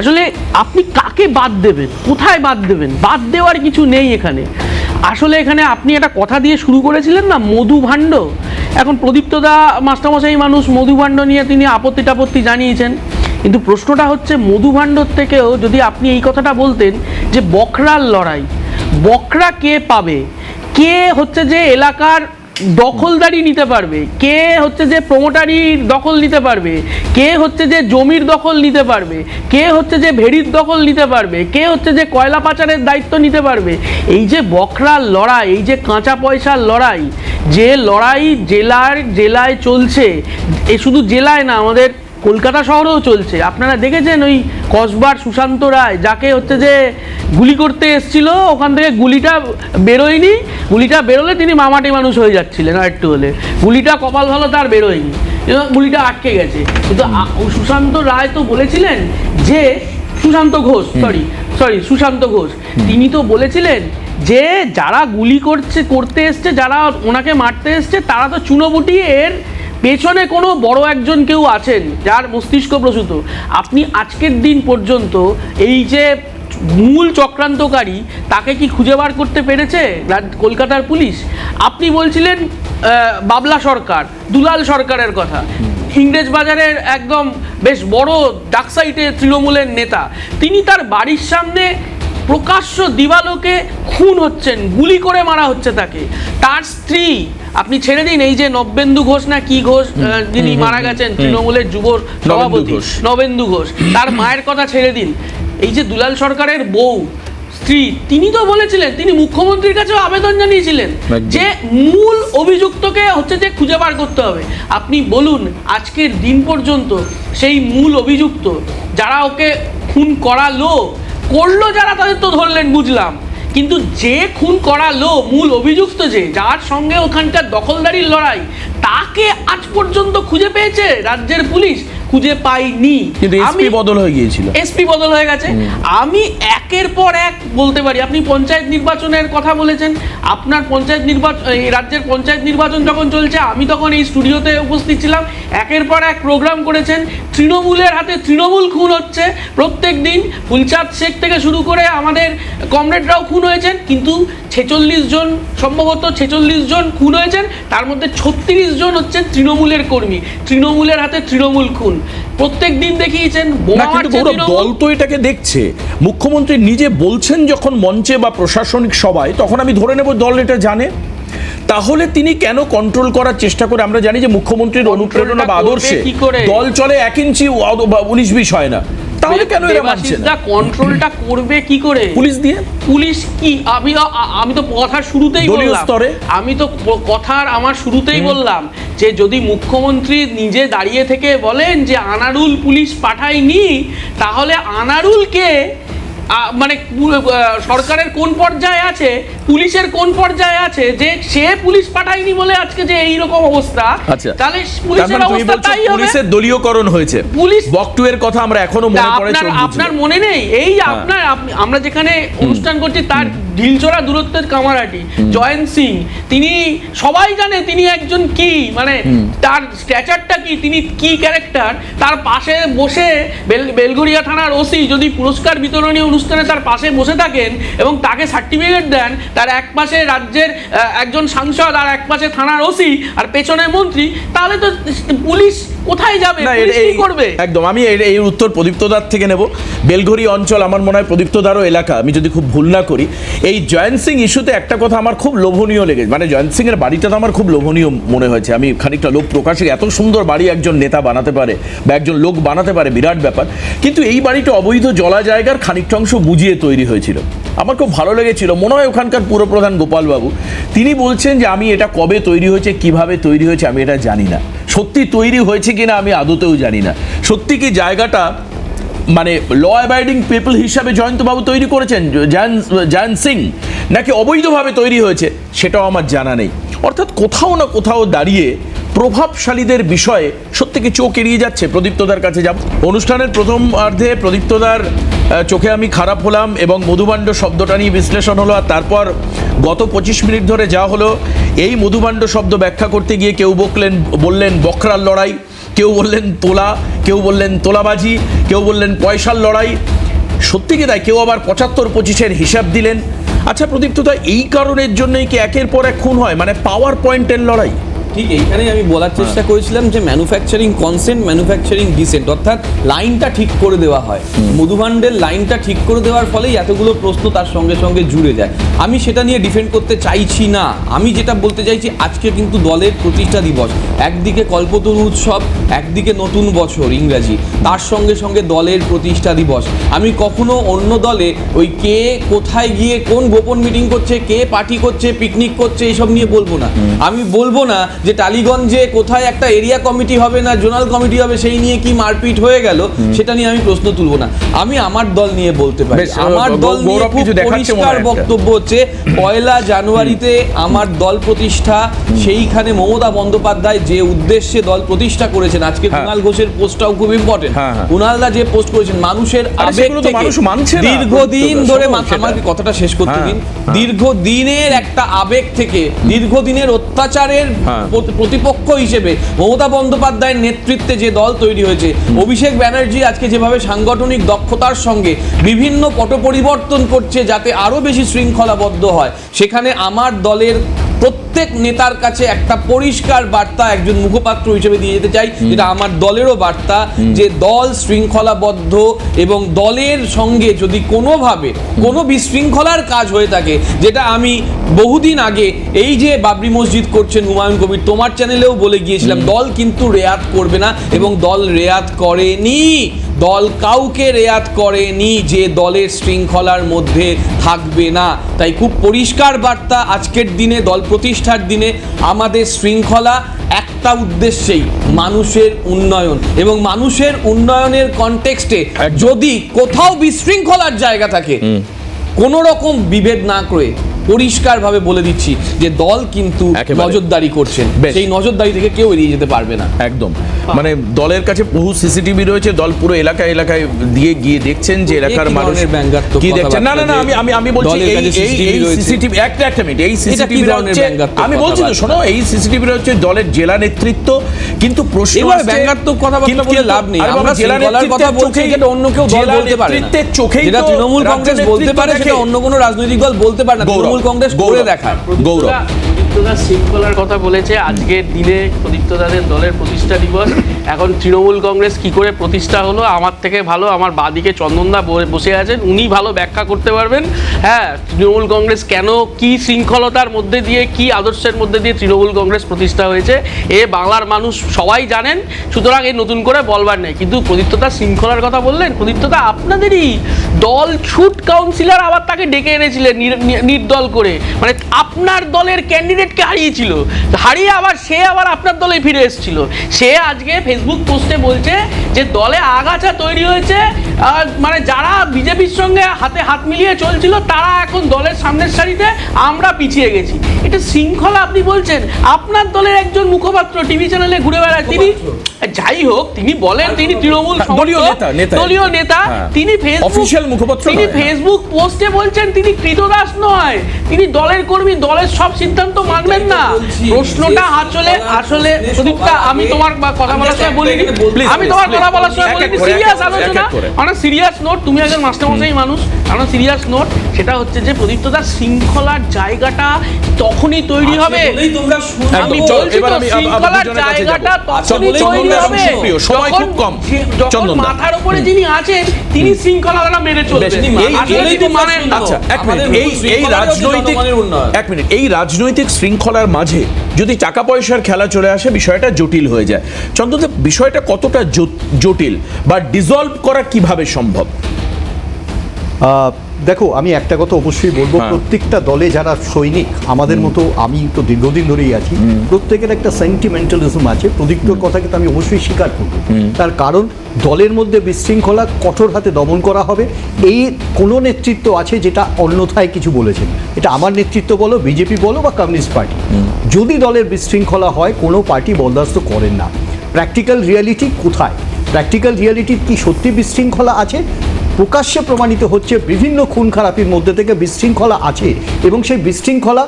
আসলে আপনি কাকে বাদ দেবেন? কোথায় বাদ দেবেন? বাদ দেওয়ার কিছু নেই এখানে। আসলে এখানে আপনি একটা কথা দিয়ে শুরু করেছিলেন না, মধু ভাণ্ড? এখন প্রদীপ্তদা মাস্টারমশাই মানুষ মধু ভাণ্ড নিয়ে তিনি আপত্তি টাপত্তি জানিয়েছেন। কিন্তু প্রশ্নটা হচ্ছে, মধু ভাণ্ডর থেকেও যদি আপনি এই কথাটা বলতেন যে বকরার লড়াই বকরা কে পাবে? কে হচ্ছে যে এলাকার দখলদারি নিতে পারবে। কে হচ্ছে যে প্রমোটারির দখল নিতে পারবে? কে হচ্ছে যে জমির দখল নিতে পারবে? কে হচ্ছে যে ভেড়ির দখল নিতে পারবে? কে হচ্ছে যে কয়লা পাচারের দায়িত্ব নিতে পারবে? এই যে বকরার লড়াই, এই যে কাঁচা পয়সার লড়াই, যে লড়াই জেলার জেলায় চলছে, এ শুধু জেলায় না, আমাদের কলকাতা শহরেও চলছে। আপনারা দেখেছেন ওই কসবার সুশান্ত রায় যাকে হচ্ছে যে গুলি করতে এসছিল ওখান থেকে গুলিটা বেরোয়নি। গুলিটা বেরোলে তিনি মামাটি মানুষ হয়ে যাচ্ছিলেন আর একটু হলে। গুলিটা কপাল ভালো তার বেরোয়নি। গুলিটা আটকে গেছে। কিন্তু সুশান্ত রায় তো বলেছিলেন যে সুশান্ত ঘোষ সরি সরি সুশান্ত ঘোষ তিনি তো বলেছিলেন যে যারা গুলি করছে করতে এসছে যারা ওনাকে মারতে এসছে তারা তো চুনোবুটি এর পেছনে কোনো বড় একজন কেউ আছেন যার মস্তিষ্ক প্রসূত। আপনি আজকের দিন পর্যন্ত এই যে মূল চক্রান্তকারী, তাকে কি খুঁজে বার করতে পেরেছে? কলকাতার পুলিশ? আপনি বলছিলেন বাবলা সরকার, দুলাল সরকারের কথা। ইংরেজ বাজারের একদম বেশ বড় ডাকসাইটে তৃণমূলের নেতা। তিনি তার বাড়ির সামনে প্রকাশ্য দিবালোকে খুন হচ্ছেন, গুলি করে মারা হচ্ছে তাকে। তার স্ত্রী আপনি ছেড়ে দিন এই যে নবেন্দু ঘোষ না কি ঘোষ যিনি মারা গেছেন তৃণমূলের যুব সভাপতি। নবেন্দু ঘোষ তার মায়ের কথা ছেড়ে দিন। এই যে দুলাল সরকারের বউ স্ত্রী তিনি তো বলেছিলেন তিনি মুখ্যমন্ত্রীর কাছেও আবেদন জানিয়েছিলেন যে মূল অভিযুক্তকে হচ্ছে যে খুঁজে বার করতে হবে। আপনি বলুন আজকের দিন পর্যন্ত সেই মূল অভিযুক্ত যারা ওকে খুন করালো করল যারা তাদের তো ধরলেন বুঝলাম। কিন্তু যে খুন করালো মূল অভিযুক্ত যে, যার সঙ্গে ওখানকার দখলদারির লড়াই, তাকে আজ পর্যন্ত খুঁজে পেয়েছে রাজ্যের পুলিশ। খুঁজে পাইনি। কিন্তু এসপি আমি- বদল হয়ে গিয়েছিল। এসপি বদল হয়ে গেছে। আমি একের পর এক বলতে পারি আপনি পঞ্চায়েত নির্বাচনের কথা বলেছেন আপনার পঞ্চায়েত নির্বাচন এই রাজ্যের পঞ্চায়েত নির্বাচন যখন চলছে আমি তখন এই স্টুডিওতে উপস্থিত ছিলাম একের পর এক প্রোগ্রাম করেছেন তৃণমূলের হাতে তৃণমূল খুন হচ্ছে প্রত্যেক দিন ফুলচাঁদ শেখ থেকে শুরু করে আমাদের কমরেডরাও খুন হয়েছেন কিন্তু ছেচল্লিশ জন সম্ভবত ছেচল্লিশ জন খুন হয়েছেন তার মধ্যে ছত্রিশ জন হচ্ছে তৃণমূলের কর্মী তৃণমূলের হাতে তৃণমূল খুন। প্রত্যেক দিন দেখিয়েছেন। দল তো এটাকে দেখছে মুখ্যমন্ত্রী নিজে বলছেন যখন মঞ্চে বা প্রশাসনিক সভায় তখন আমি ধরে নেব দল এটা জানে তাহলে তিনি কেন কন্ট্রোল করার চেষ্টা করে আমরা জানি যে মুখ্যমন্ত্রীর অনুপ্রেরণা বা আদর্শে কি করে? দল চলে এক ইঞ্চি উনিশ বিশ হয় না তাহলে কেন এরা মানছে না? কন্ট্রোলটা করবে কি করে? পুলিশ দিয়ে? পুলিশ কি? আমি আমি তো কথার শুরুতেই বললাম। আমি তো কথার আমার শুরুতেই বললাম যে যদি মুখ্যমন্ত্রী নিজে দাঁড়িয়ে থেকে বলেন যে আনারুল পুলিশ পাঠায়নি তাহলে আনারুলকে মানে সরকারের কোন পর্যায়ে আছে পুলিশের কোন পর্যায়ে আছে যে সে পুলিশ পাঠায়নি বলে আজকে যে এই রকম অবস্থা আচ্ছা। তাহলে তার পুলিশের মানে অবস্থা তাই হবে? পুলিশের দলীয়করণ হয়েছে। পুলিশ- বকটু এর কথা আমরা এখনও মনে পড়ে আপনার আপনার মনে নেই? এই আপনার আমরা যেখানে অনুষ্ঠান করছি তার ঢিলচোরা দূরত্বের কামারাটি জয়ন্ত সিং তিনি সবাই জানে তিনি একজন কি মানে তার স্ট্যাচারটা কি তিনি কি ক্যারেক্টার তার পাশে বসে বেল- বেলগড়িয়া থানার ওসি যদি পুরস্কার বিতরণী অনুষ্ঠানে তার পাশে বসে থাকেন এবং তাকে সার্টিফিকেট দেন তার এক পাশে রাজ্যের একজন সাংসদ আর এক পাশে থানার ওসি আর পেছনে মন্ত্রী তাহলে তো পুলিশ কোথায় যাবে? করবে? একদম আমি এই উত্তর প্রদীপ্তদার থেকে নেব। বেলঘড়ি অঞ্চল আমার মনে হয় প্রদীপ্তদারও এলাকা আমি যদি খুব ভুল না করি এই জয়ন্ত সিং ইস্যুতে একটা কথা আমার খুব লোভনীয় লেগেছে। মানে জয়ন্ত সিং এর বাড়িটা তো আমার খুব লোভনীয় মনে হয়েছে। আমি খানিকটা লোক প্রকাশে এত সুন্দর বাড়ি একজন নেতা বানাতে পারে বা একজন লোক বানাতে পারে, বিরাট ব্যাপার। কিন্তু এই বাড়িটা অবৈধ জলা জায়গার খানিকটা অংশ বুঝিয়ে তৈরি হয়েছিল। আমার খুব ভালো লেগেছিল। মনে হয় ওখানকার পুরপ্রধান গোপালবাবু, তিনি বলছেন যে আমি এটা কবে তৈরি হয়েছে, কীভাবে তৈরি হয়েছে আমি এটা জানি না। সত্যি তৈরি হয়েছে কিনা আমি আদতেও জানি না। সত্যি কি জায়গাটা মানে ল অ্যাবাইডিং পিপল হিসাবে জয়ন্তবাবু তৈরি করেছেন জয়ন সিং, নাকি অবৈধভাবে তৈরি হয়েছে, সেটাও আমার জানা নেই। অর্থাৎ কোথাও না কোথাও দাঁড়িয়ে প্রভাবশালীদের বিষয়ে সত্যি কি চোখ এড়িয়ে যাচ্ছে? প্রদীপ্তদার কাছে যাব। অনুষ্ঠানের প্রথম অর্ধে প্রদীপ্তদার চোখে আমি খারাপ হলাম এবং মধুবাণ্ড শব্দটা নিয়ে বিশ্লেষণ হলো, আর তারপর গত পঁচিশ মিনিট ধরে যা হলো, এই মধুবাণ্ড শব্দ ব্যাখ্যা করতে গিয়ে কেউ বকলেন, বললেন, বকরার লড়াই। কেউ বললেন তোলা, কেউ বললেন তোলাবাজি, কেউ বললেন পয়সার লড়াই। সত্যি কি তাই? কেউ আবার পঁচাত্তর পঁচিশের হিসাব দিলেন। আচ্ছা প্রদীপ্তদা এই কারণের জন্যই কি একের পর এক খুন হয়? মানে পাওয়ার পয়েন্টের লড়াই? ঠিক এইখানেই আমি বলার চেষ্টা করেছিলাম যে ম্যানুফ্যাকচারিং কনসেন্ট ম্যানুফ্যাকচারিং ডিসেন্ট অর্থাৎ লাইনটা ঠিক করে দেওয়া হয়। মধুভাণ্ডের লাইনটা ঠিক করে দেওয়ার ফলেই এতগুলো প্রশ্ন তার সঙ্গে সঙ্গে জুড়ে যায়। আমি সেটা নিয়ে ডিফেন্ড করতে চাইছি না। আমি যেটা বলতে চাইছি আজকে কিন্তু দলের প্রতিষ্ঠা দিবস। একদিকে কল্পতরু উৎসব একদিকে নতুন বছর ইংরাজি। তার সঙ্গে সঙ্গে দলের প্রতিষ্ঠা দিবস। আমি কখনো অন্য দলে ওই কে কোথায় গিয়ে কোন গোপন মিটিং করছে কে পার্টি করছে পিকনিক করছে এইসব নিয়ে বলব না। আমি বলব না যে টালিগঞ্জে কোথায় একটা এরিয়া কমিটি হবে না জোনাল কমিটি হবে সেই নিয়ে কি মারপিট হয়ে গেল সেটা নিয়ে আমি প্রশ্ন তুলবো না। আমি আমার দল নিয়ে বলতে পারি। আমার দল নিয়ে খুব পরিষ্কার বক্তব্য হচ্ছে পয়লা জানুয়ারিতে আমার দল প্রতিষ্ঠা সেইখানে মমতা বন্দ্যোপাধ্যায় যে উদ্দেশ্যে দল প্রতিষ্ঠা করেছেন আজকে হ্যাঁ। কুণাল ঘোষের পোস্টটাও খুব ইম্পর্টেন্ট হ্যাঁ, হ্যাঁ। কুণালদা যে পোস্ট করেছেন মানুষের আবেগ থেকে। দীর্ঘদিন ধরে আমাকে কথাটা শেষ করতে দিন। দীর্ঘদিনের একটা আবেগ থেকে দীর্ঘদিনের অত্যাচারের প্রতিপক্ষ হিসেবে মমতা বন্দ্যোপাধ্যায়ের নেতৃত্বে যে দল তৈরি হয়েছে, অভিষেক ব্যানার্জি আজকে যেভাবে সাংগঠনিক দক্ষতার সঙ্গে বিভিন্ন পট পরিবর্তন করছে যাতে আরও বেশি শৃঙ্খলাবদ্ধ হয়, সেখানে আমার দলের প্রত্যেক নেতার কাছে একটা পরিষ্কার বার্তা একজন মুখপাত্র হিসেবে দিয়ে যেতে চাই যেটা আমার দলেরও বার্তা যে দল শৃঙ্খলাবদ্ধ এবং দলের সঙ্গে যদি কোনোভাবে কোনো বিশৃঙ্খলার কাজ হয়ে থাকে যেটা আমি বহুদিন আগে এই যে বাবরি মসজিদ করছেন হুমায়ুন কবির তোমার চ্যানেলেও বলে গিয়েছিলাম দল কিন্তু রেয়াত করবে না এবং দল রেয়াত করেনি। দল কাউকে রেয়াত করেনি যে দলের শৃঙ্খলার মধ্যে থাকবে না। তাই খুব পরিষ্কার বার্তা আজকের দিনে দল প্রতিষ্ঠার দিনে আমাদের শৃঙ্খলা একটা উদ্দেশ্যেই মানুষের উন্নয়ন। এবং মানুষের উন্নয়নের কনটেক্সটে যদি কোথাও বিশৃঙ্খলার জায়গা থাকে কোনো রকম বিভেদ না করে পরিষ্কারভাবে বলে দিচ্ছি যে দল কিন্তু নজরদারি করছেন। সেই নজরদারি থেকে কেউ এড়িয়ে যেতে পারবে না। একদম। মানে দলের কাছে বহু সিসিটিভি রয়েছে দল পুরো এলাকায় এলাকায় দিয়ে গিয়ে দেখছেন যে এলাকার মানুষ কি দেখছেন? না না না আমি আমি আমি বলছি এই। সিসিটিভি একটা একটা মিনিট এই সিসিটিভি হচ্ছে আমি বলছি তো শোনো এই সিসিটিভি হচ্ছে দলের জেলা নেতৃত্ব কিন্তু প্রশ্ন ব্যঙ্গাত্মক কথাবার্তা কিন্তু- বলে লাভ নেই। আমরা জেলা কথা বলছি যেটা অন্য কেউ দল বলতে পারে না। নেতৃত্বের চোখেই তো তৃণমূল কংগ্রেস বলতে পারে। সেটা অন্য কোনো রাজনৈতিক দল বলতে পারে না। তৃণমূল কংগ্রেস করে গৌরব। দেখায়। গৌরব। প্রদীপ্তদা শৃঙ্খলার কথা বলেছে। আজকের দিনে প্রদীপ্তদাদের দলের প্রতিষ্ঠা দিবস। এখন তৃণমূল কংগ্রেস কি করে প্রতিষ্ঠা হলো? আমার থেকে ভালো, আমার বাদিকে চন্দনদা বসে আছেন, উনি ভালো ব্যাখ্যা করতে পারবেন। হ্যাঁ তৃণমূল কংগ্রেস কেন, কি শৃঙ্খলতার মধ্যে দিয়ে, কি আদর্শের মধ্যে দিয়ে তৃণমূল কংগ্রেস প্রতিষ্ঠা হয়েছে, এ বাংলার মানুষ সবাই জানেন, সুতরাং এই নতুন করে বলবার নেই। কিন্তু প্রদীপ্তদা শৃঙ্খলার কথা বললেন? প্রদীপ্তদা আপনাদেরই দল ছুট কাউন্সিলর আবার তাকে ডেকে এনেছিলেন নির্দল করে। মানে আপনার দলের ক্যান্ডিডেটকে হারিয়েছিল। হারিয়ে আবার সে আবার আপনার দলে ফিরে এসেছিল। সে আজকে ফেসবুক পোস্টে বলছে যে দলে আগাছা তৈরি হয়েছে। মানে যারা বিজেপির সঙ্গে হাতে হাত মিলিয়ে চলছিল, তারা এখন দলের সামনের সারিতে। আমরা পিছিয়ে গেছি। এটা শৃঙ্খলা আপনি বলছেন? আপনার দলের একজন মুখপাত্র টিভি চ্যানেলে ঘুরে বেড়ায়। তিনি যাই হোক তিনি বলেন তিনি তৃণমূল হ্যাঁ, দলীয় নেতা। দলীয় নেতা হ্যাঁ। তিনি ফেসবুক মুখপাত্র তিনি। ফেসবুক পোস্টে বলছেন তিনি কৃতদাস নয় তিনি দলের কর্মী দলের সব সিদ্ধান্ত মানবেন না প্রশ্নটা আসলে আসলে সবার আমি তোমার কথা বলার সময় বলিনি আমি তোমার কথা বলার সময় বলিনি সিরিয়াস আলোচনা মানে সিরিয়াস নোট তুমি একজন মাস্টারমশাই মানুষ আমরা সিরিয়াস নোট সেটা হচ্ছে যে প্রদীপ্তদার শৃঙ্খলার জায়গাটা তখনই তৈরি হবে তোমরা শুনছো। আমি বলছি শৃঙ্খলার। জায়গাটা আচ্ছা, তখনই তৈরি সময় খুব কম। মাথার উপরে যিনি আছেন তিনি শৃঙ্খলাটা মেনে চলবেন। আচ্ছা এক মিনিট। এই এই রাজনৈতিক এক মিনিট। এই রাজনৈতিক শৃঙ্খলার মাঝে যদি টাকা পয়সার খেলা চলে আসে বিষয়টা জটিল হয়ে যায়। চন্দ্রদেব বিষয়টা কতটা জটিল বা ডিজলভ করা কীভাবে সম্ভব? আহ, দেখো আমি একটা কথা অবশ্যই বলব হ্যাঁ। প্রত্যেকটা দলে যারা সৈনিক আমাদের মতো আমি তো দীর্ঘদিন ধরেই আছি প্রত্যেকের একটা সেন্টিমেন্টালিজম আছে প্রদীপ্তর কথা কিন্তু আমি অবশ্যই স্বীকার করব। তার কারণ দলের মধ্যে বিশৃঙ্খলা কঠোর হাতে দমন করা হবে এই কোনো নেতৃত্ব আছে যেটা অন্যথায় কিছু বলেছেন এটা আমার নেতৃত্ব বলো বিজেপি বলো বা কমিউনিস্ট পার্টি। যদি দলের বিশৃঙ্খলা হয় কোনো পার্টি বরদাস্ত করেন না। প্র্যাকটিক্যাল রিয়ালিটি কোথায়? প্র্যাকটিক্যাল রিয়ালিটির কি সত্যি বিশৃঙ্খলা আছে? প্রকাশ্যে প্রমাণিত হচ্ছে বিভিন্ন খুন খারাপির মধ্যে থেকে বিশৃঙ্খলা আছে এবং সেই বিশৃঙ্খলা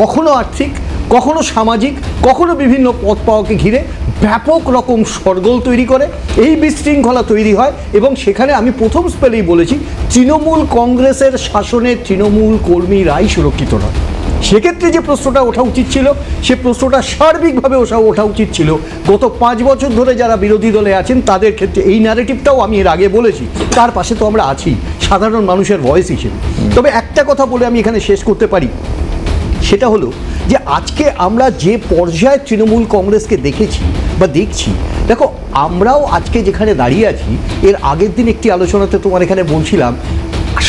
কখনো আর্থিক, কখনো সামাজিক, কখনো বিভিন্ন পথ পাওয়াকে ঘিরে ব্যাপক রকম সরগোল তৈরি করে। এই বিশৃঙ্খলা তৈরি হয় এবং সেখানে আমি প্রথম স্পেলেই বলেছি, তৃণমূল কংগ্রেসের শাসনে তৃণমূল কর্মীরাই সুরক্ষিত নয়। সেক্ষেত্রে যে প্রশ্নটা ওঠা উচিত ছিল, সে প্রশ্নটা সার্বিকভাবে ওঠা ওঠা উচিত ছিল। গত পাঁচ বছর ধরে যারা বিরোধী দলে আছেন, তাদের ক্ষেত্রে এই ন্যারেটিভটাও আমি এর আগে বলেছি। তার পাশে তো আমরা আছি, সাধারণ মানুষের ভয়েস হিসেবে। তবে একটা কথা বলে আমি এখানে শেষ করতে পারি। সেটা হলো যে, আজকে আমরা যে পর্যায়ে তৃণমূল কংগ্রেসকে দেখেছি বা দেখছি, দেখো, আমরাও আজকে যেখানে দাঁড়িয়ে আছি, এর আগের দিন একটি আলোচনাতে তোমার এখানে বলছিলাম,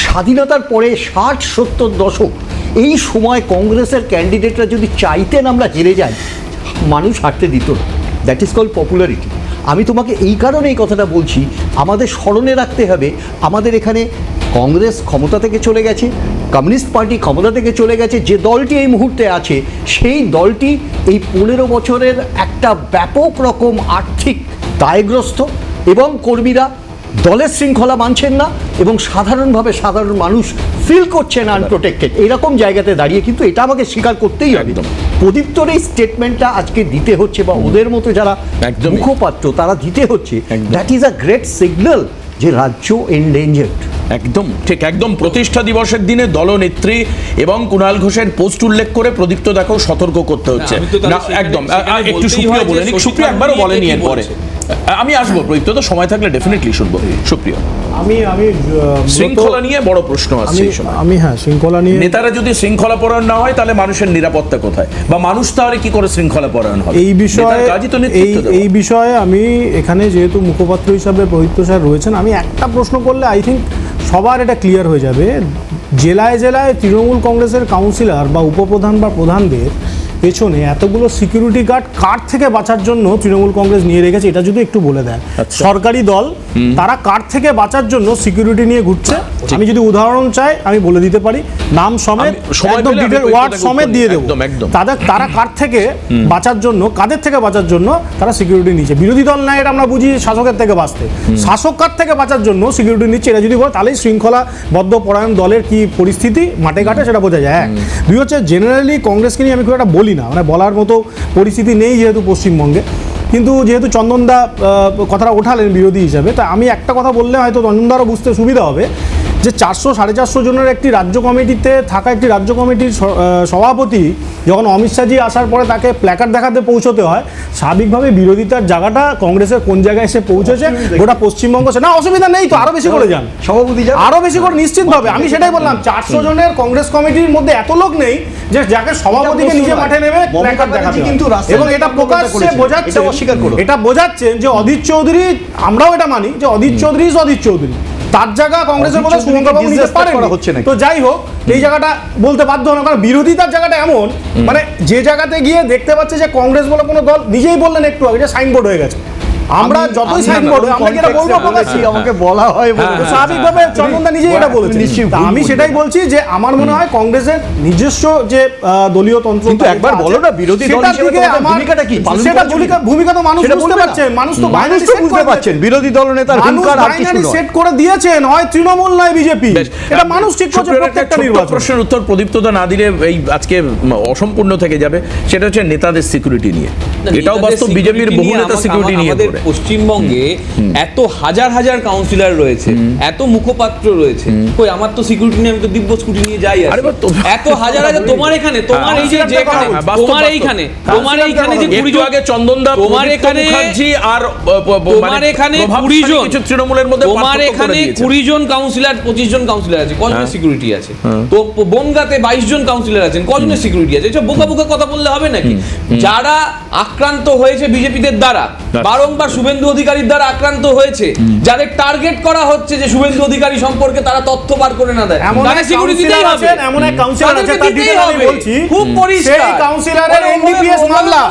স্বাধীনতার পরে ষাট, সত্তর দশক এই সময় কংগ্রেসের ক্যান্ডিডেটরা যদি চাইতেন আমরা হেরে যাই, মানুষ হাঁটতে দিত না। দ্যাট ইজ কল পপুলারিটি আমি তোমাকে এই কারণে এই কথাটা বলছি, আমাদের স্মরণে রাখতে হবে, আমাদের এখানে কংগ্রেস ক্ষমতা থেকে চলে গেছে, কমিউনিস্ট পার্টি ক্ষমতা থেকে চলে গেছে, যে দলটি এই মুহূর্তে আছে, সেই দলটি এই পনেরো বছরের একটা ব্যাপক রকম আর্থিক দায়গ্রস্ত এবং কর্মীরা দলের শৃঙ্খলা মানছেন না এবং সাধারণভাবে সাধারণ মানুষ ফিল করছেন আনপ্রোটেক্টেড এরকম জায়গাতে দাঁড়িয়ে কিন্তু এটা আমাকে স্বীকার করতেই হবে। প্রদীপ্তর এই স্টেটমেন্টটা আজকে দিতে হচ্ছে বা ওদের মতো যারা। মুখপাত্র তারা দিতে হচ্ছে। That is a great signal যে রাজ্য এন্ডেঞ্জার্ড একদম ঠিক একদম। প্রতিষ্ঠা দিবসের দিনে দলনেত্রী এবং কুণাল ঘোষের পোস্ট উল্লেখ করে প্রদীপ্ত দেখো সতর্ক করতে হচ্ছে। না, একদম। একটু সুপ্রিয় বলে নিক। সুপ্রিয় একবারও বলেনি নিয়ে পরে আমি আসব প্রদীপ্ত তো সময় থাকলে ডেফিনেটলি শুনব। সুপ্রিয়। আমি আমি শৃঙ্খলা নিয়ে বড় প্রশ্ন আসছে আমি হ্যাঁ শৃঙ্খলা নিয়ে নেতারা যদি শৃঙ্খলা পরায়ণ না হয় তাহলে মানুষের নিরাপত্তা কোথায়? বা মানুষ তাহলে কি করে শৃঙ্খলা পরায়ণ হবে? এই বিষয়ে কাজই তো এই। এই বিষয়ে আমি এখানে যেহেতু মুখপাত্র হিসাবে পবিত্র স্যার রয়েছেন আমি একটা প্রশ্ন করলে আই থিঙ্ক সবার এটা ক্লিয়ার হয়ে যাবে। জেলায় জেলায় তৃণমূল কংগ্রেসের কাউন্সিলর বা উপপ্রধান বা প্রধানদের পেছনে এতগুলো সিকিউরিটি গার্ড কার থেকে বাঁচার জন্য তৃণমূল কংগ্রেস নিয়ে রেখেছে এটা যদি একটু বলে দেন। আচ্ছা। সরকারি দল তারা কার থেকে বাঁচার জন্য সিকিউরিটি নিয়ে ঘুরছে? আমি যদি উদাহরণ চাই আমি বলে দিতে পারি নাম সমেত একদম ডিটেল ওয়ার্ড সমেত দিয়ে দেবো। তাদের তারা কার থেকে বাঁচার জন্য কাদের থেকে বাঁচার জন্য তারা সিকিউরিটি নিচ্ছে বিরোধী দল না এটা আমরা বুঝি শাসকের থেকে বাঁচতে। শাসক কার থেকে বাঁচার জন্য সিকিউরিটি নিচ্ছে? এটা যদি বলে তাহলেই শৃঙ্খলা বদ্ধ পরায়ণ দলের কি পরিস্থিতি? মাঠে ঘাটে সেটা বোঝা যায়। এক দুই হচ্ছে জেনারেলি কংগ্রেসকে নিয়ে আমি খুব একটা বলি না। মানে বলার মতো পরিস্থিতি নেই যেহেতু পশ্চিমবঙ্গে। কিন্তু যেহেতু চন্দনদা কথাটা ওঠালেন বিরোধী হিসাবে, তা আমি একটা কথা বললে হয়তো চন্দনদারও বুঝতে সুবিধা হবে যে চারশো, সাড়ে চারশো জনের একটি রাজ্য কমিটিতে থাকা একটি রাজ্য কমিটির সভাপতি যখন অমিত শাহজি আসার পরে তাকে প্ল্যাকার্ড দেখাতে পৌঁছতে হয় স্বাভাবিকভাবে বিরোধিতার জায়গাটা কংগ্রেসের কোন জায়গায় এসে পৌঁছেছে গোটা পশ্চিমবঙ্গ সে- না অসুবিধা নেই তো আরও বেশি করে যান। সভাপতি যাবে আরও বেশি করে নিশ্চিতভাবে আমি সেটাই বললাম চারশো জনের কংগ্রেস কমিটির মধ্যে এত লোক নেই যে যাকে সভাপতিকে নিজে মাঠে নেবে প্ল্যাকার্ড দেখাতে কিন্তু এবং এটা প্রকাশ্যে বোঝাচ্ছে অস্বীকার করো। এটা বোঝাচ্ছে যে অধীর চৌধুরী আমরাও এটা মানি যে অধীর চৌধুরী ইজ অধীর চৌধুরী। তার জায়গা কংগ্রেসের কথা মধ্যে চৌধুরীকে শুভঙ্কর বাবু নিতে পারেন হচ্ছে না তো যাই হোক এই জায়গাটা বলতে বাধ্য হলাম কারণ বিরোধিতার জায়গাটা এমন মানে যে জায়গাতে গিয়ে দেখতে পাচ্ছে যে কংগ্রেস বলে কোনো দল নিজেই বললেন একটু আগে যে সাইনবোর্ড হয়ে গেছে। আমরা আমি- যতই সাইনবোর্ড আমরা কি এটা বলব প্রকাশ্যে? আমাকে বলা হয় বলে। স্বাভাবিকভাবে চন্দনদা নিজেই এটা বলেছে। আমি সেটাই বলছি যে আমার মনে হয় কংগ্রেসের নিজস্ব যে দলীয় তন্ত্র কিন্তু একবার বলো না, বিরোধী দল হিসেবে ভূমিকাটা কি? সেটা ভূমিকা ভূমিকা তো মানুষ বুঝতে পারছেন মানুষ তো বুঝতে পারছেন বিরোধী দলনেতার মানুষ হুঙ্কার আর কিছু নয়। set করে দিয়েছেন হয় তৃণমূল নয় বিজেপি। এটা মানুষ ঠিক করছে একটা প্রত্যেকটা নির্বাচন। প্রশ্নের উত্তর প্রদীপ্তদা না দিলে এই আজকে অসম্পূর্ণ থেকে যাবে। সেটা হচ্ছে নেতাদের সিকিউরিটি নিয়ে। এটাও বাস্তব বিজেপির বহু নেতা সিকিউরিটি নিয়ে করে পশ্চিমবঙ্গে এত হাজার হাজার কাউন্সিলর রয়েছে এত মুখপাত্র রয়েছে। কই আমার তো সিকিউরিটি নিয়ে আমি তো দিব্য স্কুটি নিয়ে যাই এত হাজার হাজার তোমার এখানে তোমার এই যে হ্যাঁ, যেখানে হ্যাঁ, তোমার এইখানে হ্যাঁ, তোমার এইখানে যে কুড়ি আগে চন্দনদা তোমার এখানে আর তোমার মানে এখানে কুড়ি জন তৃণমূলের মধ্যে তোমার এখানে। কুড়ি জন কাউন্সিলর পঁচিশ জন কাউন্সিলর আছে কজনের সিকিউরিটি আছে? তো বনগাতে বাইশ জন কাউন্সিলর আছেন কজনের সিকিউরিটি আছে? এসব বোকা বোকা কথা বললে হবে নাকি? যারা আক্রান্ত হয়েছে বিজেপিদের দ্বারা বারংবার শুভেন্দু অধিকারীর দ্বারা আক্রান্ত হয়েছে। যাদের টার্গেট করা হচ্ছে যে শুভেন্দু অধিকারী সম্পর্কে তারা তথ্য বার করে না দেয়। এমন এক হবে। এমন এক কাউন্সিলর আছে তার ডিটেইল আমি বলছি। খুব পরিষ্কার। সেই কাউন্সিলরের এনডিপিএস মামলা।